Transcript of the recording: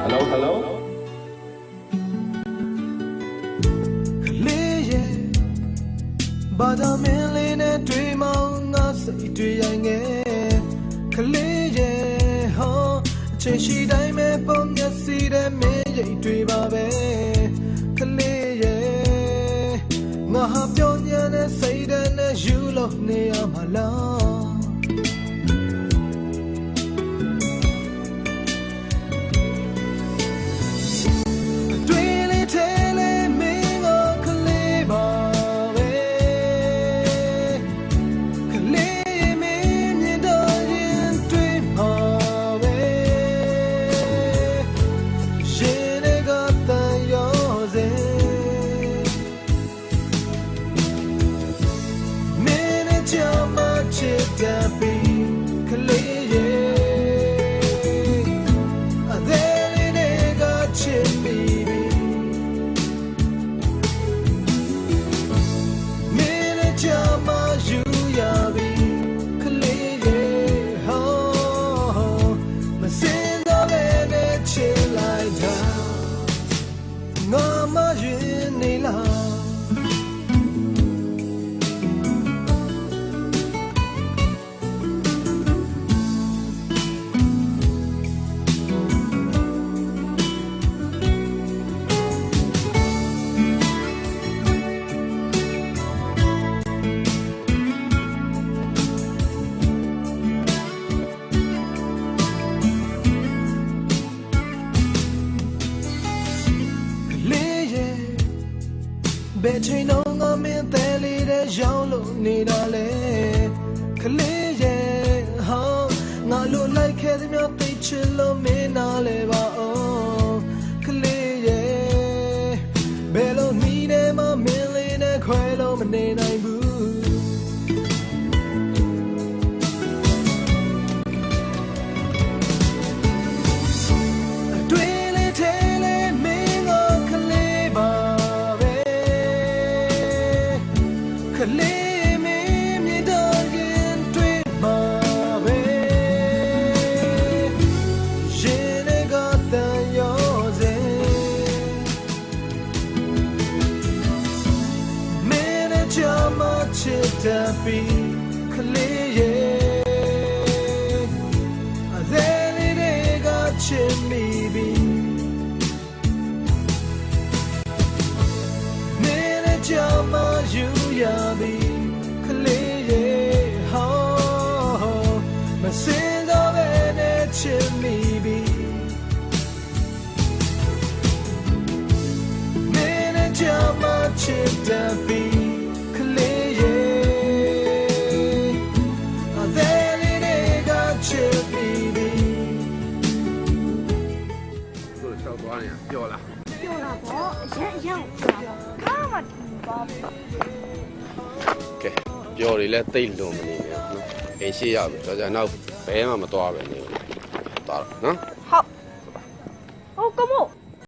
Hello hello လေးရဲ့ဘာသာမင်းလေးနဲ့တွေ့မှငါစိတ်တွေ့ရငယ်ကလေးရဲ့ဟောအချိန်ရှိတိုင်းပဲပုံမျက်စိနဲ့မင်းရိတ်တွေ့ပါပဲကလေးရဲ့ငါဟာပြောင်းရတဲ့စိတ်နဲ့ယူလို့နေရမှာလား င်းနဲ့ချမချ ဘယ်ချိန်တော့ငါမင်းတဲလေးတဲ့ရောက်လို့နေတာလေကလေးရဲ့ဟောငါလိုလိုက်ခဲ့သည်များသိချင်လို့မင်းနာလဲပါအောင်ကလေးရဲ့ဘယ်လိုနီးနေမှမင်းလေးနဲ့ခွဲလို့မနေနိုင်ဘူးတွေ့ င်းနဲ့ချမချစ်တဲ့ဘီကလေးရဲ့အသေးလေးတွေကချစ်မိပြီမင်းနဲ့ကြမယူရပြီကလေးရဲ့ဟောမစင်တော့ပဲနဲ့ချစ်မိပြီမင်းနဲ့ကြမချစ်တဲ့ပြီ ရင်အရင်ပြောတာပေါ့ခါမှပါဘူးကဲပျော်တွေလည်းတိတ်လွန်မနေနဲ့နော်အိမ်ရှိရပြီကြောကြနောက်ဘဲမှမသွားပဲနေဘူးသွားတော့နော်